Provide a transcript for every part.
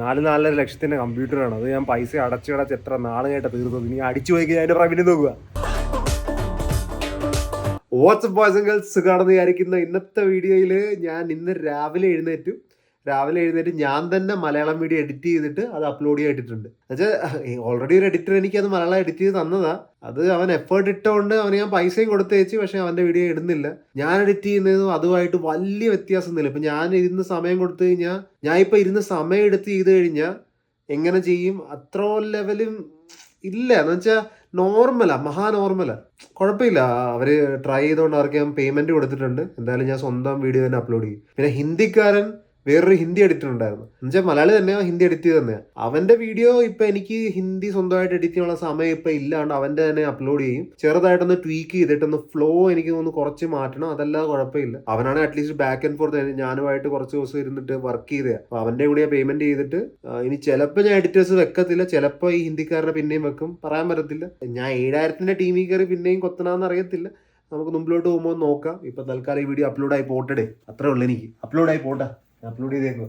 നാല് നാലര ലക്ഷത്തിന്റെ കമ്പ്യൂട്ടറാണ്. അത് ഞാൻ പൈസ അടച്ചടച്ച് എത്ര നാൾ കേട്ട തീർത്തത് ഇനി അടിച്ചു പോയി അതിന്റെ റവന്യൂ നോക്കുക. വാട്സപ്പ് ബോയ്സ് ഗേൾസ് സുഖാണെന്ന് വിചാരിക്കുന്ന ഇന്നത്തെ വീഡിയോയിൽ ഞാൻ ഇന്ന് രാവിലെ എഴുന്നേറ്റു. രാവിലെ എഴുന്നേറ്റ് ഞാൻ തന്നെ മലയാളം വീഡിയോ എഡിറ്റ് ചെയ്തിട്ട് അത് അപ്ലോഡ് ചെയ്തിട്ടുണ്ട്. എന്നുവെച്ചാൽ ഓൾറെഡി ഒരു എഡിറ്റർ എനിക്ക് അത് മലയാളം എഡിറ്റ് ചെയ്ത് തന്നതാ. അത് അവൻ എഫേർട്ട് ഇട്ടുകൊണ്ട് അവന് ഞാൻ പൈസയും കൊടുത്തേച്ച് പക്ഷെ അവന്റെ വീഡിയോ ഇടുന്നില്ല. ഞാൻ എഡിറ്റ് ചെയ്യുന്നതും അതുമായിട്ട് വലിയ വ്യത്യാസമൊന്നുമില്ല. ഇപ്പം ഞാൻ ഇരുന്ന് സമയം കൊടുത്തു കഴിഞ്ഞാൽ ഞാൻ ഇപ്പം ഇരുന്ന് സമയം എടുത്ത് ചെയ്ത് കഴിഞ്ഞാൽ എങ്ങനെ ചെയ്യും? അത്ര ലെവലും ഇല്ല. എന്ന് വെച്ചാൽ നോർമലാ മഹാ നോർമലാ കുഴപ്പമില്ല. അവർ ട്രൈ ചെയ്തുകൊണ്ട് അവർക്ക് ഞാൻ പേയ്മെന്റ് കൊടുത്തിട്ടുണ്ട്. എന്തായാലും ഞാൻ സ്വന്തം വീഡിയോ തന്നെ അപ്ലോഡ് ചെയ്യും. പിന്നെ ഹിന്ദിക്കാരൻ വേറൊരു ഹിന്ദി എഡിറ്റർ ഉണ്ടായിരുന്നു. എന്നുവെച്ചാൽ മലയാളി തന്നെയാ ഹിന്ദി എഡിറ്റ് ചെയ്ത് തന്നെയാണ് അവന്റെ വീഡിയോ ഇപ്പൊ എനിക്ക് ഹിന്ദി സ്വന്തമായിട്ട് എഡിറ്റ് ചെയ്യാനുള്ള സമയം ഇപ്പൊ ഇല്ലാണ്ട് അവന്റെ തന്നെ അപ്ലോഡ് ചെയ്യും. ചെറുതായിട്ടൊന്ന് ട്വീക്ക് ചെയ്തിട്ടൊന്ന് ഫ്ലോ എനിക്ക് ഒന്ന് കുറച്ച് മാറ്റണം. അതെല്ലാം കുഴപ്പമില്ല. അവനാണ് അറ്റ്ലീസ്റ്റ് ബാക്ക് ആൻഡ് ഫോർത്ത് ഞാനുമായിട്ട് കുറച്ച് ദിവസം ഇരുന്നിട്ട് വർക്ക് ചെയ്തേ അപ്പൊ അവന്റെ കൂടെ പേയ്മെന്റ് ചെയ്തിട്ട് ഇനി ചിലപ്പോൾ ഞാൻ എഡിറ്റേഴ്സ് വെക്കത്തില്ല. ചിലപ്പോൾ ഈ ഹിന്ദിക്കാരനെ പിന്നെയും വെക്കും. പറയാൻ പറ്റത്തില്ല. ഞാൻ ഏഴായിരത്തിന്റെ ടീമിൽ കയറി പിന്നെയും കൊത്തനാന്ന് അറിയത്തില്ല. നമുക്ക് മുമ്പിലോട്ട് പോകുമ്പോൾ നോക്കാം. ഇപ്പൊ തൽക്കാലം ഈ വീഡിയോ അപ്ലോഡായി പോട്ടടേ. അത്രേ ഉള്ളൂ എനിക്ക്. അപ്ലോഡായി പോട്ടെ. അപ്ലോഡ് ചെയ്തേക്കുക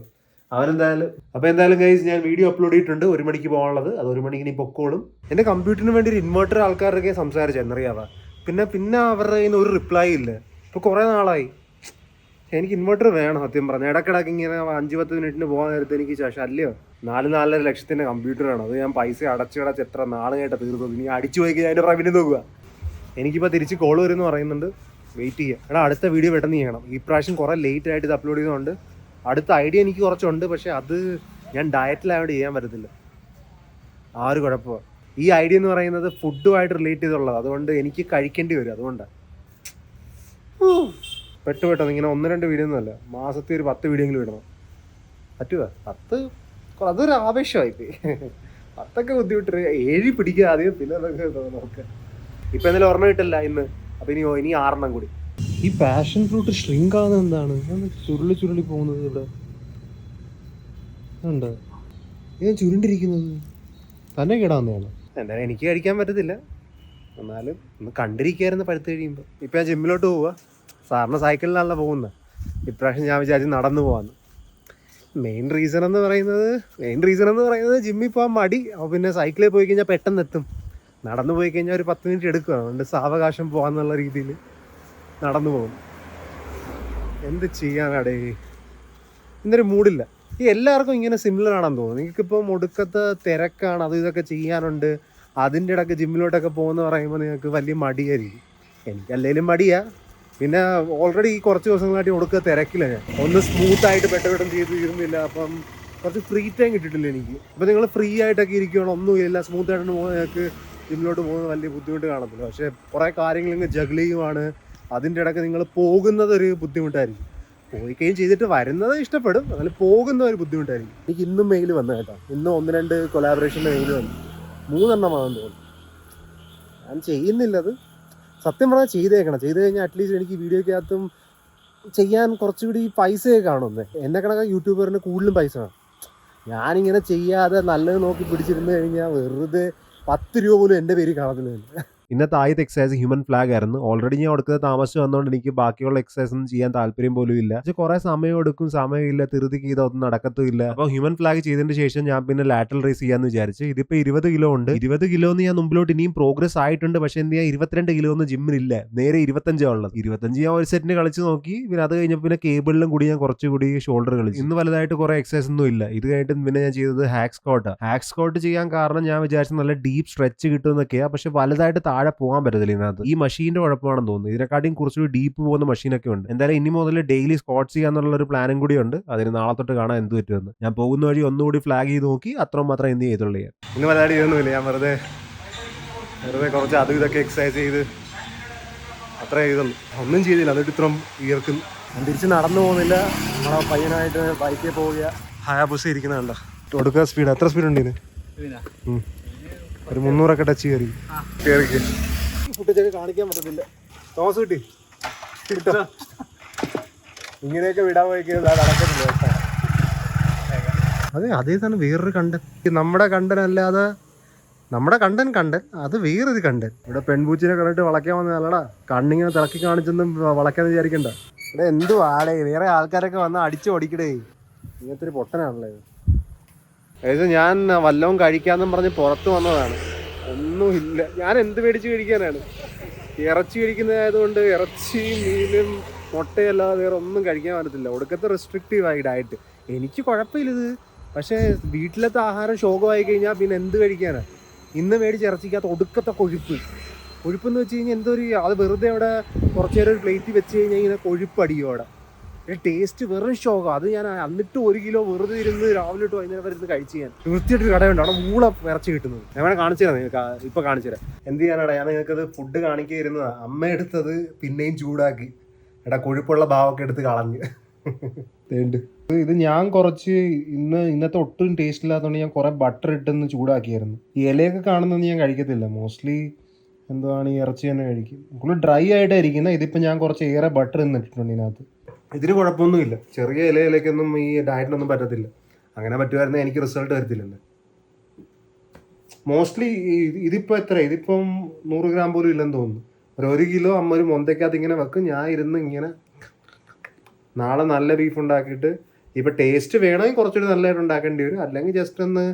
അവനെന്തായാലും അപ്പൊ എന്തായാലും ഗൈസ് ഞാൻ വീഡിയോ അപ്ലോഡ് ചെയ്തിട്ടുണ്ട്. ഒരു മണിക്ക് പോകാനുള്ളത്. അത് ഒരു മണിക്ക് ഇനി പൊക്കോളും. എന്റെ കമ്പ്യൂട്ടറിന് വേണ്ടി ഒരു ഇൻവെർട്ടർ ആൾക്കാരൊക്കെ സംസാരിച്ചെന്നറിയാവാ പിന്നെ പിന്നെ അവരുടെ കയ്യിൽ നിന്ന് ഒരു റിപ്ലൈ ഇല്ല. ഇപ്പൊ കുറേ നാളായി. എനിക്ക് ഇൻവെർട്ടർ വേണം സത്യം പറഞ്ഞു. ഇടക്കിടക്ക് ഇങ്ങനെ അഞ്ച് പത്ത് മിനിറ്റിന് പോകാൻ നേരത്തെ എനിക്ക് ശല്യം. നാല് നാലര ലക്ഷത്തിന്റെ വേണം അത് ഞാൻ പൈസ അടച്ചടച്ച് എത്ര നാൾ കേട്ട തീർത്തത് ഇനി അടിച്ചു പോയി അതിന്റെ റവന്യൂ നോക്കുക എനിക്കിപ്പോൾ തിരിച്ച് കോൾ വരുമെന്ന് പറയുന്നുണ്ട്. വെയിറ്റ് ചെയ്യുക എടാ അടുത്ത വീഡിയോ പെട്ടെന്ന് ചെയ്യണം. ഈ പ്രാവശ്യം കുറേ ലേറ്റ് ആയിട്ട് ഇത് അപ്ലോഡ് ചെയ്തുകൊണ്ട് അടുത്ത ഐഡിയ എനിക്ക് കുറച്ചുണ്ട് പക്ഷെ അത് ഞാൻ ഡയറ്റിലായതുകൊണ്ട് ചെയ്യാൻ പറ്റത്തില്ല. ആ ഒരു കുഴപ്പമാണ് ഈ ഐഡിയ എന്ന് പറയുന്നത് ഫുഡുമായിട്ട് റിലേറ്റ് ചെയ്തുള്ളത്. അതുകൊണ്ട് എനിക്ക് കഴിക്കേണ്ടി വരും അതുകൊണ്ടാണ് പെട്ടു പെട്ടെന്ന് ഇങ്ങനെ ഒന്ന് രണ്ട് വീഡിയോ ഒന്നുമല്ല മാസത്തിൽ ഒരു പത്ത് വീഡിയോ എങ്കിലും ഇടണം. പറ്റുക പത്ത് അതൊരു ആവേശമായി. പത്തൊക്കെ ബുദ്ധിമുട്ട്. ഏഴി പിടിക്കുക ആദ്യം പിന്നെ അതൊക്കെ നോക്കാം. ഇപ്പൊ എന്തായാലും ഓർമ്മ കിട്ടില്ല ഇന്ന്. അപ്പൊ ഇനി ഇനി ആറെണ്ണം കൂടി. ഈ പാഷൻ ഫ്രൂട്ട് ഷ്രിങ്ക് ആകുന്നത് എന്താണ്? ചുരുളി ചുരുളി പോകുന്നത് ഇവിടെ? ഉണ്ട് ഇത് ചുരുണ്ടിരിക്കുന്നത്? തന്നെ കേടാവുന്നതാണ്. എന്തായാലും എനിക്ക് കഴിക്കാൻ പറ്റത്തില്ല. എന്നാലും ഒന്ന് കണ്ടിരിക്കായിരുന്നു പഴുത്ത് കഴിയുമ്പോൾ ഇപ്പം ഞാൻ ജിമ്മിലോട്ട് പോവുക സാറിന് സൈക്കിളിലാണല്ലോ പോകുന്നത് ഇപ്രാവശ്യം ഞാൻ വിചാരിച്ച് നടന്നു പോകാന്ന് മെയിൻ റീസൺ എന്ന് പറയുന്നത് മെയിൻ റീസൺ എന്ന് പറയുന്നത് ജിമ്മിൽ പോകാൻ മടി. അപ്പോൾ പിന്നെ സൈക്കിളിൽ പോയി കഴിഞ്ഞാൽ പെട്ടെന്ന് എത്തും നടന്നു പോയി കഴിഞ്ഞാൽ ഒരു പത്ത് മിനിറ്റ് എടുക്കുക അതുകൊണ്ട് സാവകാശം പോകാന്നുള്ള രീതിയിൽ നടന്നു പോകും. എന്ത് ചെയ്യാനാടേ? ഇന്നൊരു മൂഡില്ല ഈ എല്ലാവർക്കും ഇങ്ങനെ സിമിലർ ആണെന്ന് തോന്നുന്നു. നിങ്ങൾക്കിപ്പോൾ മുടുക്കത്ത് തിരക്കാണ് അത് ഇതൊക്കെ ചെയ്യാനുണ്ട്. അതിന്റെ ഇടയ്ക്ക് ജിമ്മിലോട്ടൊക്കെ പോകുന്ന പറയുമ്പോൾ നിങ്ങൾക്ക് വലിയ മടിയായിരിക്കും. എനിക്കല്ലേലും മടിയാ. പിന്നെ ഓൾറെഡി ഈ കുറച്ച് ദിവസങ്ങളായിട്ട് ഒടുക്കുക തിരക്കില്ല ഞാൻ. ഒന്ന് സ്മൂത്ത് ആയിട്ട് പെട്ടപെട്ടെന്ന് പെട്ടെന്ന് ചെയ്ത് തീരുന്നില്ല. അപ്പം കുറച്ച് ഫ്രീ ടൈം കിട്ടിയിട്ടില്ല എനിക്ക്? അപ്പം നിങ്ങൾ ഫ്രീ ആയിട്ടൊക്കെ ഇരിക്കുകയാണ് ഒന്നുമില്ല. സ്മൂത്ത് ആയിട്ട് പോകുന്ന നിങ്ങൾക്ക് ജിമ്മിലോട്ട് പോകുന്നത് വലിയ ബുദ്ധിമുട്ട് കാണത്തില്ല. പക്ഷേ കുറേ കാര്യങ്ങൾ ഇങ്ങ് അതിന്റെ ഇടയ്ക്ക് നിങ്ങൾ പോകുന്നത് ഒരു ബുദ്ധിമുട്ടായിരിക്കും. പോയിക്കുകയും ചെയ്തിട്ട് വരുന്നത് ഇഷ്ടപ്പെടും അതിൽ പോകുന്ന ഒരു ബുദ്ധിമുട്ടായിരിക്കും. എനിക്ക് ഇന്നും മെയിൽ വന്നു കേട്ടോ. ഇന്നും ഒന്ന് രണ്ട് കൊലാബറേഷന്റെ മെയിൽ വന്നു. മൂന്നെണ്ണമാണെന്ന് തോന്നുന്നു. ഞാൻ ചെയ്യുന്നില്ല അത് സത്യം പറഞ്ഞാൽ ചെയ്തേക്കണം. ചെയ്ത് കഴിഞ്ഞാൽ അറ്റ്ലീസ്റ്റ് എനിക്ക് വീഡിയോക്കകത്തും ചെയ്യാൻ കുറച്ചുകൂടി പൈസയൊക്കെ കാണുന്നത് എന്നെ കണക്ക് യൂട്യൂബറിന് കൂടുതലും പൈസ വേണം ഞാനിങ്ങനെ ചെയ്യാതെ നല്ലത് നോക്കി പിടിച്ചിരുന്ന് കഴിഞ്ഞാൽ വെറുതെ പത്ത് രൂപ പോലും എന്റെ പേര് കാണത്തില്ല. ഇന്നത്തെ ആദ്യത്തെ എക്സസൈസ് ഹ്യൂമൻ ഫ്ലാഗ് ആയിരുന്നു. ഓൾറെഡി ഞാൻ കൊടുക്കുന്നത് താമസിച്ച് വന്നുകൊണ്ട് എനിക്ക് ബാക്കിയുള്ള എക്സസൈസ് ഒന്നും ചെയ്യാൻ താല്പര്യം പോലും ഇല്ല. പക്ഷെ കുറെ സമയം എടുക്കും സമയമില്ല ചെയ്ത ഒന്നും നടക്കത്തുമില്ല അപ്പോൾ ഹ്യൂമൻ ഫ്ലാഗ് ചെയ്തതിന് ശേഷം ഞാൻ പിന്നെ ലാറ്ററൽ റേസ് ചെയ്യാന്ന് വിചാരിച്ചു. ഇതിപ്പോ ഇരുപത് കിലോ ഉണ്ട്. ഇരുപത് കിലോ എന്ന് ഞാൻ മുമ്പിലോട്ട് ഇനിയും പ്രോഗ്രസ് ആയിട്ടുണ്ട്. പക്ഷെ എന്ത് ചെയ്യാൻ ഇരുപത്തിരണ്ട് കിലോ ഒന്നും ജിമ്മിലില്ല നേരെ ഇരുപത്തഞ്ചാ ഉള്ളത്. ഇരുപത്തഞ്ച് ഞാൻ ഒരു സെറ്റിന് കളിച്ച് നോക്കി. പിന്നെ അത് കഴിഞ്ഞപ്പോൾ പിന്നെ കേബിളിലും കൂടി ഞാൻ കുറച്ചുകൂടി ഷോൾഡർ കളിച്ചു. ഇന്ന് വലുതായിട്ട് കുറെ എക്സസൈസ് ഒന്നും ഇല്ല. ഇത് കഴിഞ്ഞിട്ട് പിന്നെ ഞാൻ ചെയ്തത് ഹാക്ക് സ്കോട്ട് ഹാക്ക് സ്കോട്ട് ചെയ്യാൻ കാരണം ഞാൻ വിചാരിച്ചു നല്ല ഡീപ് സ്ട്രെച്ച് കിട്ടുമെന്നൊക്കെയാ പക്ഷെ വലുതായിട്ട് താഴെ പോകാൻ പറ്റത്തില്ല ഇതിനകത്ത്. ഈ മഷീന്റെ കുഴപ്പമാണെന്ന് തോന്നുന്നു. ഇതിനെക്കാട്ടിയും കുറച്ചുകൂടി ഡീപ്പ് പോകുന്ന മഷീനൊക്കെ ഉണ്ട്. എന്തായാലും ഇനി മുതൽ ഡെയിലി സ്കോട്ട് ചെയ്യാന്നുള്ള ഒരു പ്ലാനും കൂടി ഉണ്ട്. അതിന് നാളെ തൊട്ട് കാണാൻ എന്ത് പറ്റുമെന്ന്. ഞാൻ പോകുന്ന വഴി ഒന്നുകൂടി ഫ്ലാഗ് ചെയ്ത് നോക്കി അത്ര മാത്രം എന്ത് ചെയ്തുള്ളൂ ഞാൻ ഇന്ന് പരിപാടി ചെയ്തൊന്നുമില്ല ഞാൻ വെറുതെ വെറുതെ കുറച്ച് അതും ഇതൊക്കെ എക്സസൈസ് ചെയ്ത് അത്ര ചെയ്തുള്ളൂ ഒന്നും ചെയ്തില്ല. എന്നിട്ട് ഇത്രയും ഈർക്കും ഞാൻ തിരിച്ച് നടന്നു പോകുന്നില്ല. നമ്മളെ പയ്യനായിട്ട് ബൈക്കിൽ പോവുക. ഹയാബുസ ഇരിക്കുന്ന കണ്ട കൊടുക്കുക സ്പീഡ് എത്ര സ്പീഡ് ഉണ്ട് ഇതിന്? ഉം. ഒരു മുന്നൂറൊക്കെ ടച്ച് കയറി ഫുട്ടേജൊക്കെ കാണിക്കാൻ പറ്റത്തില്ല. തോമസ് കിട്ടി. കിട്ടോ? ഇങ്ങനെയൊക്കെ വിടാൻ പോയിക്കുന്നത് അത് നടക്കത്തില്ല. അതെ അതേ തന്നെ വേറൊരു കണ്ടൻ. നമ്മുടെ കണ്ടൻ അല്ലാതെ നമ്മുടെ കണ്ടൻ കണ്ടൻ അത് വേറൊരു കണ്ടൻ. ഇവിടെ പെൺപൂച്ചിനെ കണ്ടിട്ട് വളയ്ക്കാൻ വന്നതല്ലടാ കണ്ണിങ്ങനെ തിളക്കി കാണിച്ചൊന്നും വളയ്ക്കാന്ന് വിചാരിക്കണ്ട. ഇവിടെ എന്തു ആളെ വേറെ ആൾക്കാരൊക്കെ വന്ന് അടിച്ചു ഓടിക്കടേ. ഇങ്ങനത്തെ ഒരു പൊട്ടനാണല്ലേ അതായത് ഞാൻ വല്ലവും കഴിക്കാന്നും പറഞ്ഞ് പുറത്ത് വന്നതാണ്. ഒന്നുമില്ല. ഞാൻ എന്ത് മേടിച്ച് കഴിക്കാനാണ്? ഇറച്ചി കഴിക്കുന്നതായതുകൊണ്ട് ഇറച്ചി മീനും മുട്ടയല്ലാതെ വേറെ ഒന്നും കഴിക്കാൻ പറ്റത്തില്ല. ഒടുക്കത്തെ റെസ്ട്രിക്റ്റീവ് ആയി ഡയറ്റ് എനിക്ക് കുഴപ്പമില്ല ഇത്. പക്ഷേ വീട്ടിലത്തെ ആഹാരം ശോകമായി കഴിഞ്ഞാൽ പിന്നെ എന്ത് കഴിക്കാനാണ് ഇന്ന് മേടിച്ച് ഇറച്ചിക്കകത്ത് ഒടുക്കത്തെ കൊഴുപ്പ്. കൊഴുപ്പെന്ന് വെച്ച് കഴിഞ്ഞാൽ എന്തോ ഒരു അത് വെറുതെ അവിടെ കുറച്ചേരൊരു പ്ലേറ്റിൽ വെച്ച് കഴിഞ്ഞാൽ ഇങ്ങനെ കൊഴുപ്പ് അടിക്കും അവിടെ. ടേസ്റ്റ് വെറും ശോകം അത് ഞാൻ അന്നിട്ട് ഒരു കിലോ വെറുതെ ഇരുന്ന് രാവിലെ തൊട്ട് വൈകുന്നേരം വരെ ഇരുന്ന് കഴിച്ച് ഞാൻ തീർച്ചയായിട്ടും കടയുണ്ട്. അവിടെ മൂള വിറച്ച് കിട്ടുന്നത്. ഞാൻ വേണേൽ കാണിച്ചു തരാം നിങ്ങൾക്ക്. ഇപ്പൊ കാണിച്ചു തരാം. എന്ത് ചെയ്യാനാടാ? ഞാൻ നിങ്ങൾക്കത് ഫുഡ് കാണിക്കായിരുന്നതാ. അമ്മ എടുത്തത് പിന്നെയും ചൂടാക്കി. എടാ കൊഴുപ്പുള്ള ഭാവമൊക്കെ എടുത്ത് കളഞ്ഞ്. ഇത് ഞാൻ കുറച്ച് ഇന്ന് ഇന്നത്തെ ഒട്ടും ടേസ്റ്റ് ഇല്ലാത്തതുകൊണ്ട് ഞാൻ കുറെ ബട്ടർ ഇട്ടെന്ന് ചൂടാക്കിയായിരുന്നു. ഇലയൊക്കെ കാണുന്നൊന്നും ഞാൻ കഴിക്കത്തില്ല. മോസ്റ്റ്ലി എന്തുവാണ് ഈ ഇറച്ചി തന്നെ കഴിക്കും. കൂടുതൽ ഡ്രൈ ആയിട്ടായിരിക്കുന്ന ഇതിപ്പോൾ ഞാൻ കുറച്ച് ഏറെ ബട്ടർ ഇന്ന് ഇട്ടിട്ടുണ്ട് ഇതിനകത്ത്. ഇതിന് കുഴപ്പമൊന്നുമില്ല. ചെറിയ ഇലയിലേക്കൊന്നും ഈ ഡയറ്റിനൊന്നും പറ്റത്തില്ല. അങ്ങനെ പറ്റുമായിരുന്നെങ്കിൽ എനിക്ക് റിസൾട്ട് വരത്തില്ലല്ലോ മോസ്റ്റ്ലി ഇതിപ്പോൾ എത്ര ഇതിപ്പം നൂറ് ഗ്രാം പോലും ഇല്ലെന്ന് തോന്നുന്നു. ഒരു ഒരു കിലോ അമ്മ ഒരു മൊന്തയ്ക്കകത്ത് ഇങ്ങനെ വെക്കും. ഞാൻ ഇരുന്ന് ഇങ്ങനെ നാളെ നല്ല ബീഫ് ഉണ്ടാക്കിയിട്ട് ഇപ്പം ടേസ്റ്റ് വേണമെങ്കിൽ കുറച്ചുകൂടി നല്ലതായിട്ട് ഉണ്ടാക്കേണ്ടി വരും. അല്ലെങ്കിൽ ജസ്റ്റ് ഒന്ന്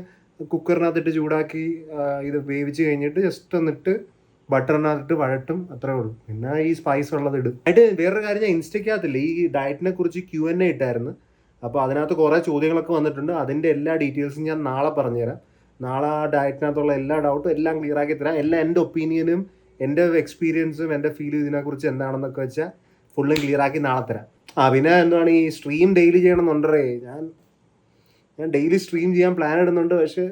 കുക്കറിനകത്തിട്ട് ചൂടാക്കി ഇത് വേവിച്ച് കഴിഞ്ഞിട്ട് ജസ്റ്റ് ഒന്നിട്ട് ബട്ടറിനകത്തിട്ട് വഴട്ടും അത്രേ ഉള്ളൂ. പിന്നെ ഈ സ്പൈസ് ഉള്ളത് ഇടും. ആയിട്ട് വേറൊരു കാര്യം ഞാൻ ഇൻസ്റ്റയ്ക്കകത്തില്ല ഈ ഡയറ്റിനെ കുറിച്ച് ക്യു എൻ എ ഇട്ടായിരുന്നു. അപ്പോൾ അതിനകത്ത് കുറേ ചോദ്യങ്ങളൊക്കെ വന്നിട്ടുണ്ട്. അതിന്റെ എല്ലാ ഡീറ്റെയിൽസും ഞാൻ നാളെ പറഞ്ഞുതരാം. നാളെ ആ ഡയറ്റിനകത്തുള്ള എല്ലാ ഡൗട്ടും എല്ലാം ക്ലിയർ ആക്കി തരാം. എല്ലാം എന്റെ ഒപ്പീനിയനും എന്റെ എക്സ്പീരിയൻസും എന്റെ ഫീൽ ഇതിനെക്കുറിച്ച് എന്താണെന്നൊക്കെ വെച്ചാൽ ഫുള്ളും ക്ലിയർ ആക്കി നാളെ തരാം. ആ പിന്നെ എന്താണ് ഈ സ്ട്രീം ഡെയിലി ചെയ്യണമെന്നുണ്ടേ ഞാൻ ഞാൻ ഡെയിലി സ്ട്രീം ചെയ്യാൻ പ്ലാൻ ഇടുന്നുണ്ട് പക്ഷേ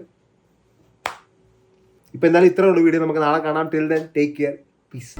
ഇപ്പം എന്തായാലും ഇത്രയുള്ള വീഡിയോ. നമുക്ക് നാളെ കാണാം. Till then take care peace